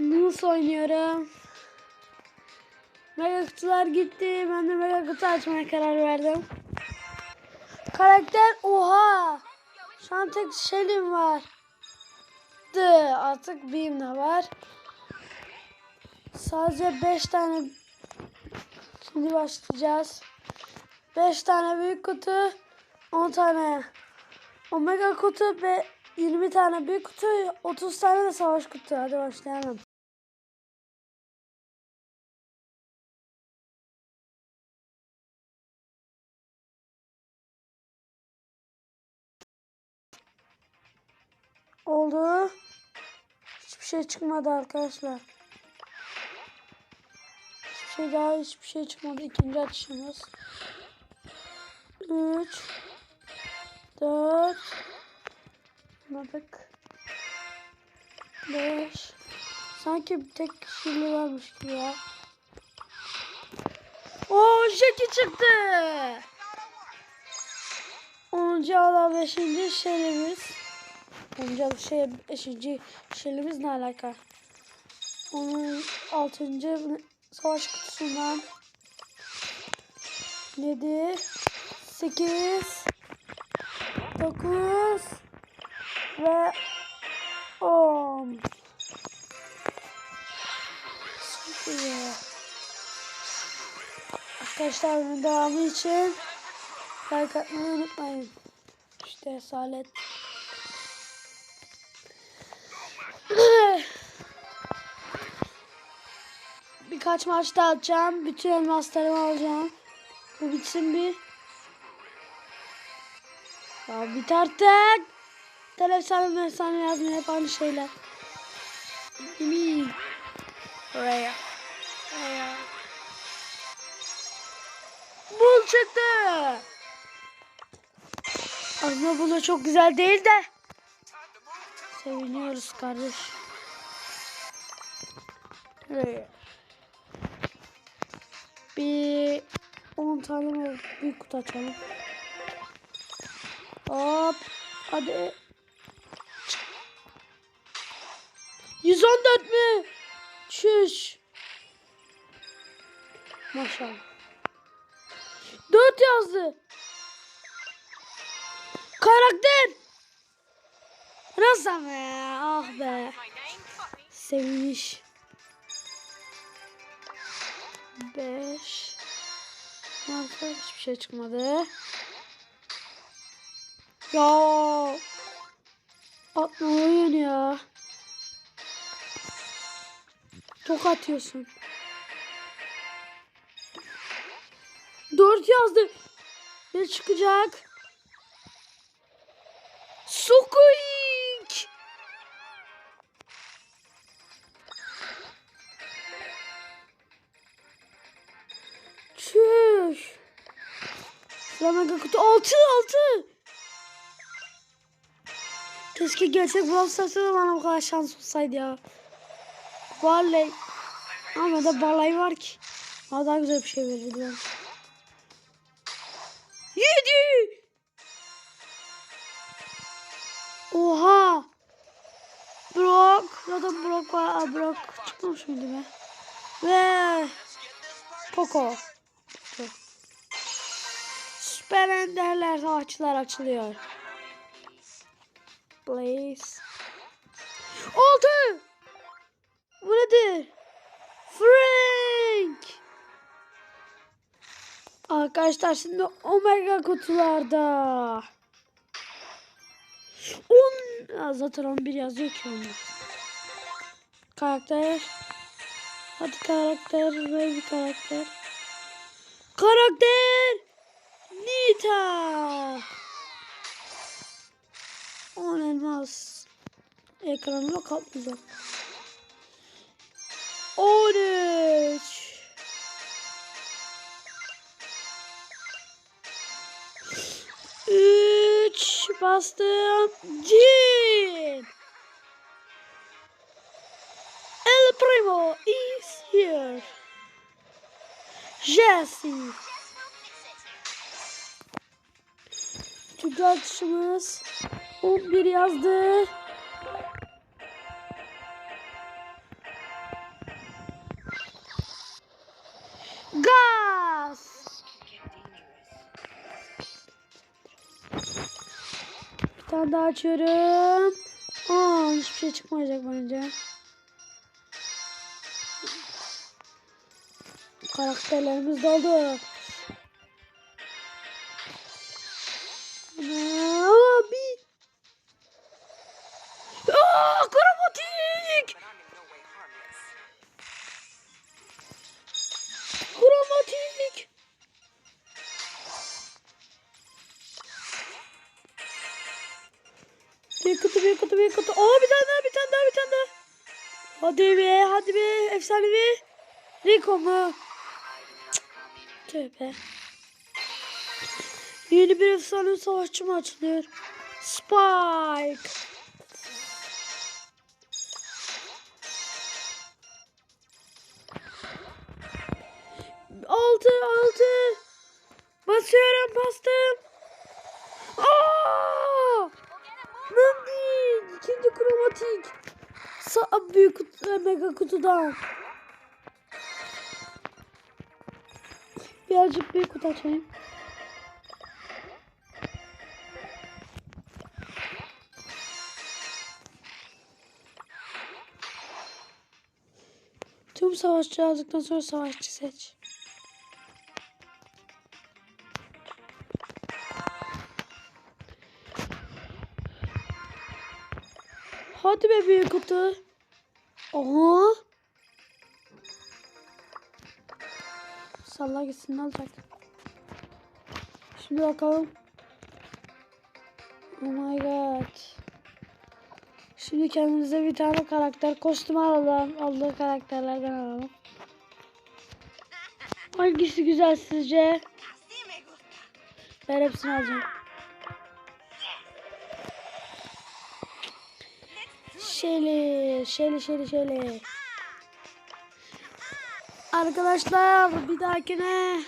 Nasıl oynuyorum? Mega kutular gitti. Ben de mega kutu açmaya karar verdim. Karakter oha. Şu an tek Shelly'm var. Dı. Artık Beam de var. Sadece 5 tane Şimdi başlayacağız. 5 tane büyük kutu, 10 tane omega kutu ve 20 tane büyük kutu, 30 tane de savaş kutu. Hadi başlayalım. Oldu. Hiçbir şey çıkmadı arkadaşlar. Hiçbir şey daha hiçbir şey çıkmadı. İkinci atışımız. 3 4 Anladık. 5 Sanki bir tek kişili varmış gibi ya. Oo Jackie çıktı. 10. ala 5. şeyimiz. 10. şey 5. şeyimiz ne alaka? Onun 6. savaş kutusundan 7 8 9 ve 10 Çok iyi. Arkadaşlar bunun devamı için like atmayı unutmayın. İşte esalet. Birkaç maç daha atacağım. Bütün elmaslarımı alacağım. Bu bitsin bir. Ya bit artık. Telefon efsane yazmıyor hep aynı şeyler. Yemin. Buraya. Buraya. Bul çıktı. Aslında bu da çok güzel değil de. Seviniyoruz kardeş. Buraya. Bir 10 tane büyük kutu açalım. Hop. Hadi. 114 mü? Çüş. Maşallah. 4 yazdı. Karakter. Nasıl be? Ah be. Sevmiş. 5 Nerede? Hiçbir şey çıkmadı. Ya. Atma oyun ya. Çok atıyorsun. Dört yazdı. Ne çıkacak? Sukuik. Mega kutu 6 6. Keşke gerçek Brawl Stars'ta da bana bu kadar şans olsaydı ya. Vallahi. Ama da balay var ki. Bana daha güzel bir şey verirdi. Yedi. Oha. Brock. Ya da Brock var. Brock çıkmamış mıydı be? Ve Poco. Süper Enderler savaşçılar açılıyor. Blaze. Oldu. Bu nedir? Frank. Arkadaşlar şimdi Omega kutularda. 10 Ya zaten 11 yazıyor ki onda. Karakter. Hadi karakter ve bir karakter. Karakter. Nita. 10 elmas. Ekranıma kaplayacak. 13. Üç bastım. Jin. El Primo is here. Jesse. üçüncü atışımız. 11 yazdı. Gaz. Bir tane daha açıyorum. Aa, hiçbir şey çıkmayacak bence. Karakterlerimiz doldu. Efsanevi. Rico mu? Tövbe. Yeni bir efsane savaşçı mı açılıyor? Spike. Altı altı. Basıyorum bastım. Aa! Nandi. İkinci kromatik. Sa büyük kutu, mega kutudan. Birazcık büyük kutu açayım. Tüm savaşçı aldıktan sonra savaşçı seç. Hadi be büyük kutu. Aha. Salla gitsin ne olacak? Şimdi bakalım. Oh my god. Şimdi kendimize bir tane karakter kostümü alalım. Aldığı karakterlerden alalım. Hangisi güzel sizce? Ben hepsini alacağım. Şeli, şeli, şeli, şeli. Arkadaşlar bir dahakine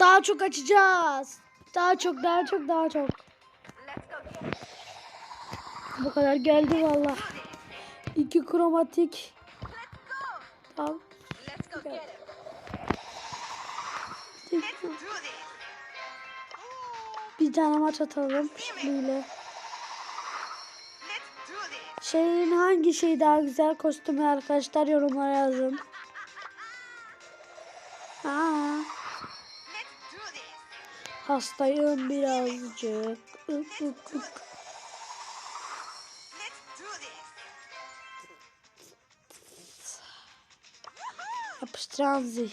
daha çok açacağız. Daha çok, daha çok, daha çok. Bu kadar geldi valla. İki kromatik. Tamam. Bir tane maç atalım this. Şeyin hangi şey daha güzel kostümü arkadaşlar yorumlara yazın. Aa, hastayım birazcık. Let's do this. Yapıştıranzi.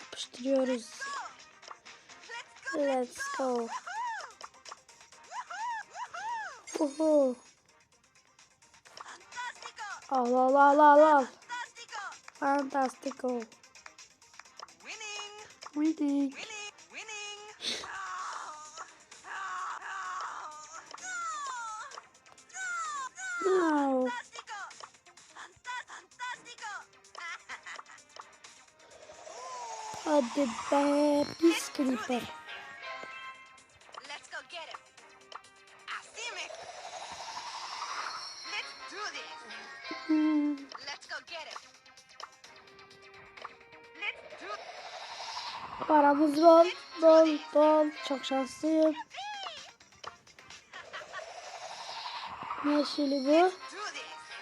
Yapıştırıyoruz. Let's go. Let's go. Uhu. Fantastico. Oh la la la la! Fantastico. Winning. Winning. No. Hadi be pis creeper. Paramız bol, bol, bol. Çok şanslıyım. Ne şili bu?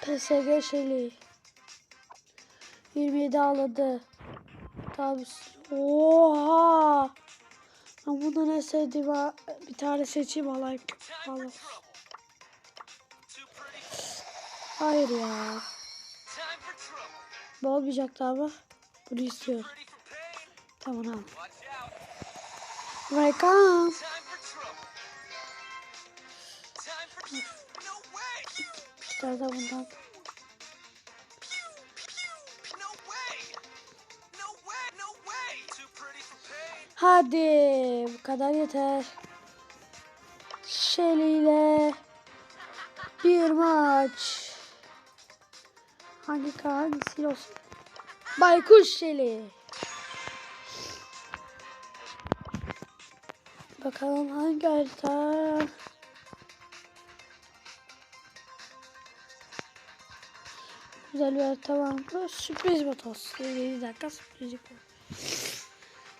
PSG şili. 27 ağladı. Tabii. Oha. Ben bunu ne sevdiğim. Bir tane seçeyim alayım. Allah. Hayır ya. Bu olmayacaktı ama. Bunu pain? Tamam for No way. Bir tane de bundan. Hadi bu kadar yeter. Shelly ile bir maç. Hangi kan hangisi olsun? Baykuş Shelly. Bakalım hangi harita? Güzel bir harita var mı? Sürpriz botos. Bir dakika sürpriz yapalım.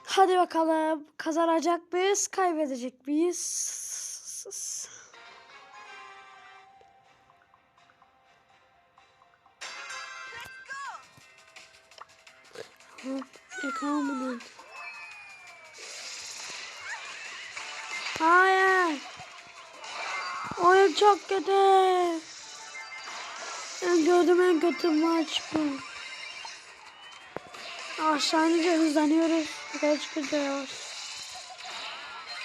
Hadi bakalım. Kazanacak mıyız? Kaybedecek miyiz? Ekranımın. Hayır. Oyun çok kötü. Ben gördüm en kötü maç bu. Aşağı inince hızlanıyoruz. Yukarı yavaş.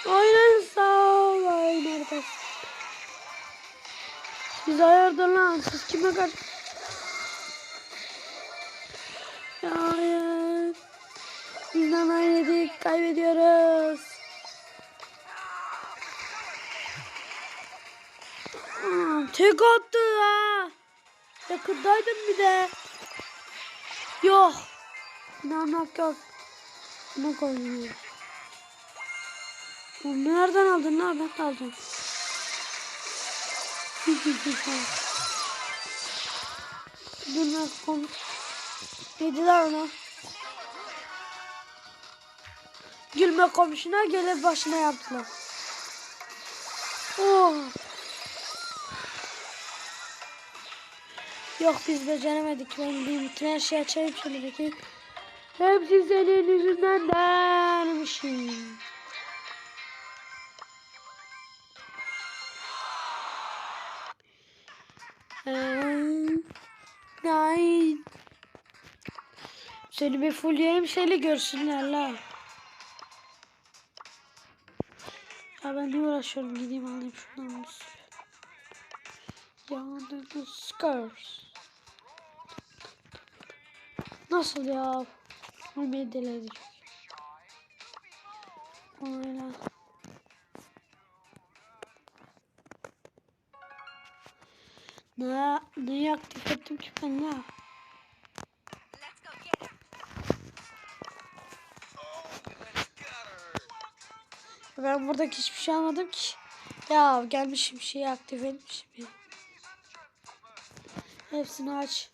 Aynen sağ ol. Aynen arkadaş. Siz hayırdır lan? Siz kime kaç... Ya Hayır. Nana yedik. Kaybediyoruz. Aa, Tek attı ha. Yakındaydım bir de. Yok. İnanmak yok. Ne koyuyor? Oğlum nereden aldın lan? Ben de aldım. Dur lan kom. Yediler ona. Gülme komşuna gelir başına yaptılar. Oh. Yok biz beceremedik. Ben bir bütün her şeyi açayım şöyle bakayım. Hepsi senin yüzünden dermişim. Ay. Seni bir fulleyeyim seni görsünler la. Ben ne uğraşıyorum gideyim alayım şundan bir sürü. Skars. Nasıl ya? Ölmeyi deledik. Oyna. Ne, neyi ettim ki ben ya? Let's go get him. Ben buradaki hiçbir şey anladım ki. Ya gelmişim şeyi aktif etmişim ya. Hepsini aç.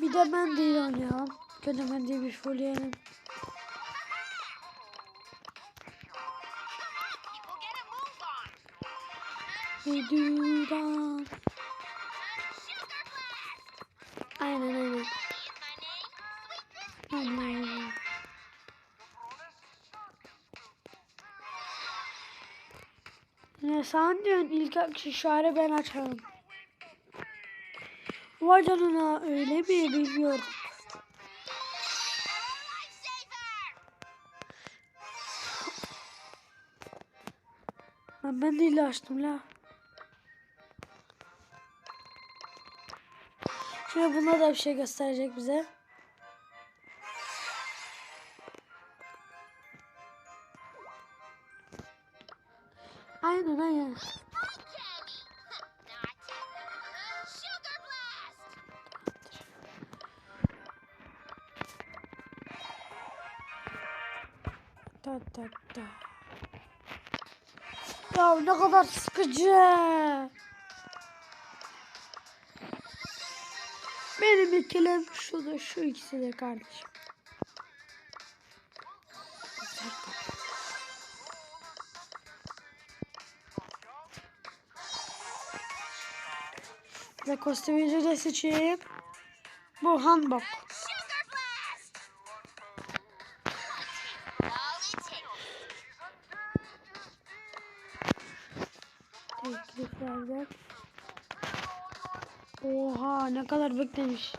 Bir de ben değil oynuyorum. Gene ben de bir fulleyelim. On. Videodan. Aynen aynen. Aynen sen diyorsun ilk şişare ben açarım. Vay canına öyle mi bilmiyordum. Ben, ben de açtım la. Şimdi bunda da bir şey gösterecek bize. Ta ta ta. Ya ne kadar sıkıcı. Benim ikilim şu da şu ikisi de kardeşim. Ve kostümünü de seçeyim. Bu hanbok. Tekliflerden. Oha ne kadar beklemiş.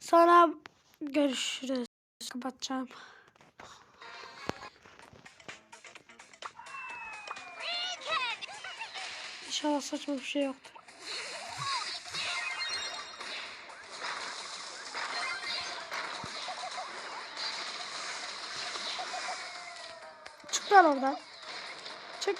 Sonra görüşürüz. Kapatacağım. İnşallah saçma bir şey yoktur. Çık lan oradan. Çık.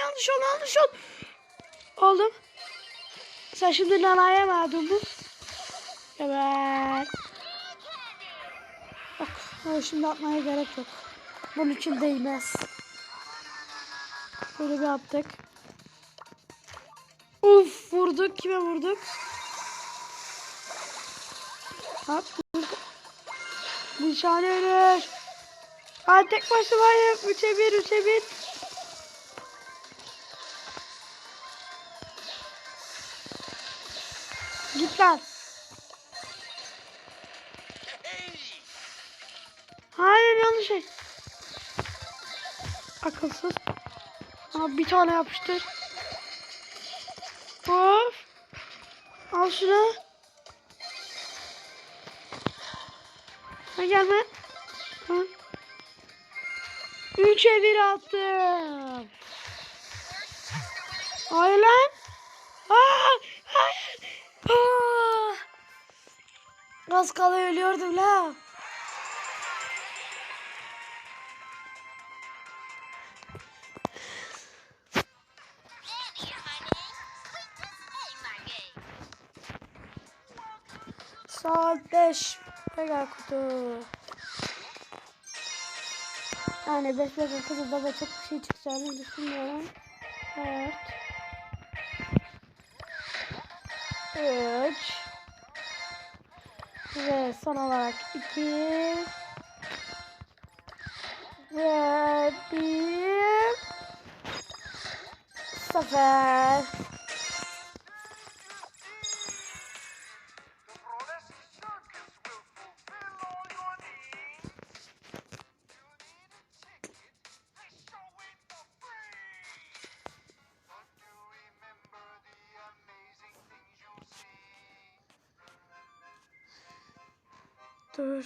yanlış ol yanlış ol. Oldum. Sen şimdi nanaya aldın bu? Evet. Onu şimdi atmaya gerek yok. Bunun için değmez. Böyle bir yaptık. Uf vurduk. Kime vurduk? Hop. Nişane ölür. Hadi tek başımayım. Üçe bir, üçe bir. Git lan. Şey. Akılsız. Ama bir tane yapıştır. Of. Al şunu. Ha gelme. Ha. Üçe bir attım. Hayır lan. Aa, hayır. Aa. Az kala ölüyordum la. Saat 5. Mega kutu. Yani 5 mega kutuda da çok bir şey çıkacağını düşünmüyorum. Evet. 3 ve son olarak 2 ve 1 0 Dur.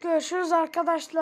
Görüşürüz arkadaşlar.